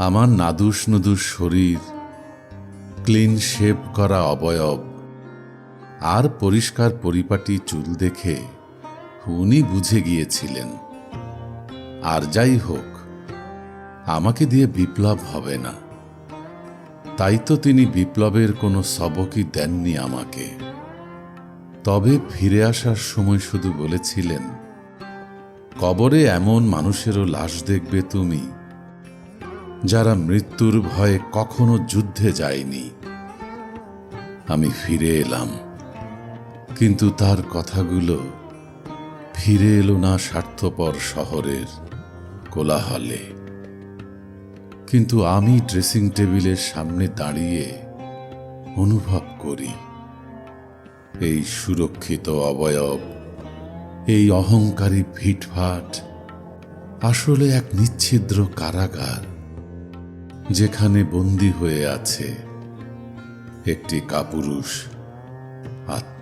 আমার নাদুস নুদুস শরীর, clean shave করা অবয়ব, আর পরিষ্কার পরিপাটি চুল দেখে উনি বুঝে গিয়েছিলেন। আর যাই হোক, আমাকে দিয়ে বিপ্লব হবে না। তাই তো তিনি বিপ্লবের কোনো সবকই দেননি আমাকে। তবে ফিরে আসার সময় শুধু বলেছিলেন, কবরে এমন মানুষেরও লাশ দেখবে তুমি যারা মৃত্যুর ভয়ে কখনো যুদ্ধে যায়নি। আমি ফিরে এলাম। কিন্তু তার কথাগুলো ফিরে এলো না স্বার্থপর শহরের কোলাহলে। কিন্তু আমি ড্রেসিং টেবিলের সামনে দাঁড়িয়ে অনুভব করি, এই সুরক্ষিত অবয়ব, এই অহংকারী ভিটভাট আসলে এক নিচ্ছিদ্র কারাগার। যেখানে বন্দী হয়ে আছে একটি কাপুরুষ আত্মা।